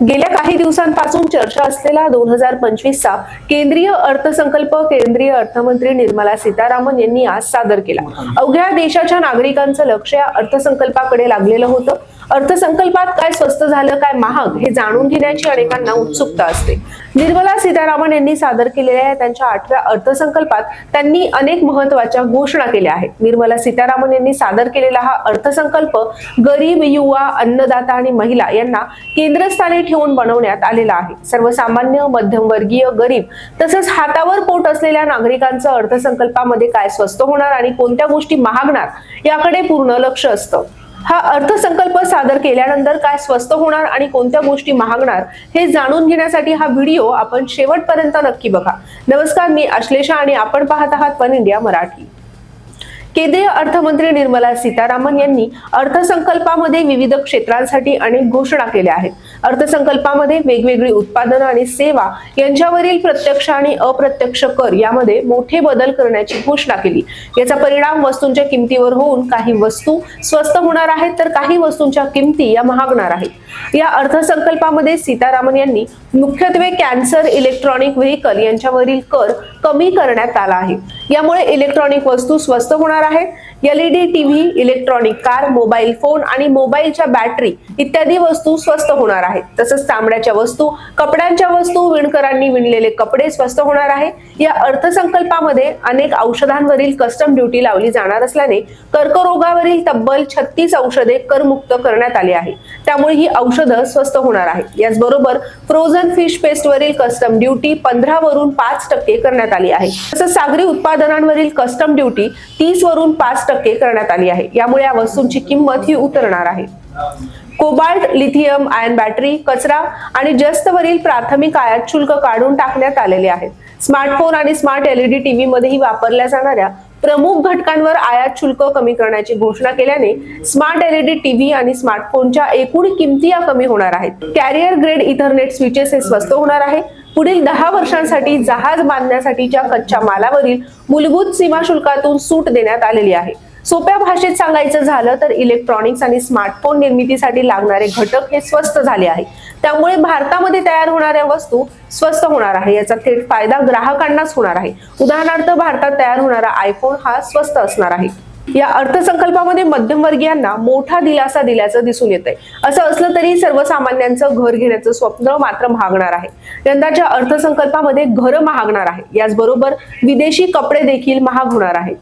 गेल्या काही दिवसांपासून चर्चा असलेला दोन हजार पंचवीसचा केंद्रीय अर्थसंकल्प केंद्रीय अर्थमंत्री निर्मला सीतारामन यांनी आज सादर केला. अवघ्या देशाच्या नागरिकांचं लक्ष या अर्थसंकल्पाकडे लागलेलं होतं. अर्थसंकल्पात काय स्वस्त झालं काय महाग हे जाणून घेण्याची अनेकांना उत्सुकता असते. निर्मला सीतारामन यांनी सादर केलेल्या या त्यांच्या आठव्या अर्थसंकल्पात त्यांनी अनेक महत्त्वाच्या घोषणा केल्या आहेत. निर्मला सीतारामन यांनी सादर केलेला हा अर्थसंकल्प गरीब युवा अन्नदाता आणि महिला यांना केंद्रस्थानी ठेवून बनवण्यात आलेला आहे. सर्वसामान्य मध्यमवर्गीय गरीब तसंच हातावर पोट असलेल्या नागरिकांचं अर्थसंकल्पामध्ये काय स्वस्त होणार आणि कोणत्या गोष्टी महागणार याकडे पूर्ण लक्ष असतं. हा अर्थसंकल्प सादर केल्यानंतर काय स्वस्त होणार आणि कोणत्या गोष्टी महागणार हे जाणून घेण्यासाठी हा व्हिडिओ आपण शेवटपर्यंत नक्की बघा. नमस्कार मी अश्लेषा आणि आपण पाहत आहात वन इंडिया मराठी. केंद्रीय अर्थमंत्री निर्मला सीतारामन यांनी अर्थसंकल्पामध्ये विविध क्षेत्रांसाठी अनेक घोषणा केल्या आहेत. अर्थसंकल्पामध्ये वेगवेगळी उत्पादनं आणि सेवा यांच्यावरील प्रत्यक्ष आणि अप्रत्यक्ष कर यामध्ये मोठे बदल करण्याची घोषणा केली. याचा परिणाम वस्तूंच्या किमतीवर होऊन काही वस्तू स्वस्त होणार आहेत तर काही वस्तूंच्या किमती या महागणार आहेत. या अर्थसंकल्पामध्ये सीतारामन यांनी मुख्यत्वे कॅन्सर इलेक्ट्रॉनिक व्हेकल यांच्यावरील कर कमी करण्यात आला आहे. यामुळे इलेक्ट्रॉनिक वस्तू स्वस्त होणार आहेत. LED TV electronic car mobile phone आणि मोबाईलच्या बॅटरी इत्यादी वस्तू स्वस्त होणार आहेत. तसंच चामड्याच्या वस्तू कपड्यांच्या वस्तू विणकरांनी विणलेले कपडे स्वस्त होणार आहे. या अर्थसंकल्पामध्ये अनेक औषधांवरील कस्टम ड्युटी लावली जाणार असल्याने कर्करोगावरील तब्बल छत्तीस औषधे करमुक्त करण्यात आली आहे त्यामुळे ही औषधं स्वस्त होणार आहेत. याचबरोबर फ्रोझन फिश पेस्टवरील कस्टम ड्युटी पंधरा वरून पाच टक्के करण्यात आली आहे. तसंच सागरी उत्पादनांवरील कस्टम ड्युटी तीस वरून पाच टक्के करण्यात आली आहे. यामुळे या वस्तूंची किंमत ही उतरणार आहे. कोबाल्ट लिथियम आयन बॅटरी कचरा आणि जस्तवरील प्राथमिक आयात शुल्क काढून टाकण्यात आलेले आहेत. स्मार्टफोन आणि स्मार्ट एलईडी टीव्ही मध्येही वापरल्या जाणाऱ्या प्रमुख घटकांवर आयात शुल्क कमी करण्याची घोषणा केल्याने स्मार्ट एलईडी टीव्ही आणि स्मार्टफोनच्या एकूण किमती या कमी होणार आहेत. कॅरियर ग्रेड इथरनेट स्विचेस हे स्वस्त होणार आहे. पुढील दहा वर्षांसाठी जहाज बांधण्यासाठीच्या कच्च्या मालावरील मूलभूत सीमा शुल्कातून सूट देण्यात आलेली आहे. सोप्या भाषेत सांगायचं झालं तर इलेक्ट्रॉनिक्स आणि स्मार्टफोन निर्मितीसाठी लागणारे घटक हे स्वस्त झाले आहे. त्यामुळे भारतामध्ये तयार होणाऱ्या वस्तू स्वस्त होणार आहे. याचा थेट फायदा ग्राहकांनाच होणार आहे. उदाहरणार्थ भारतात तयार होणारा आयफोन हा स्वस्त असणार आहे. या अर्थसंकल्पामध्ये मध्यमवर्गीयांना मोठा दिलासा दिल्याचं दिसून येत आहे असं असलं तरी सर्वसामान्यांचं घर घेण्याचं स्वप्न मात्र महागणार आहे. यंदाच्या अर्थसंकल्पामध्ये घर महागणार आहे. याचबरोबर विदेशी कपडे देखील महाग होणार आहेत.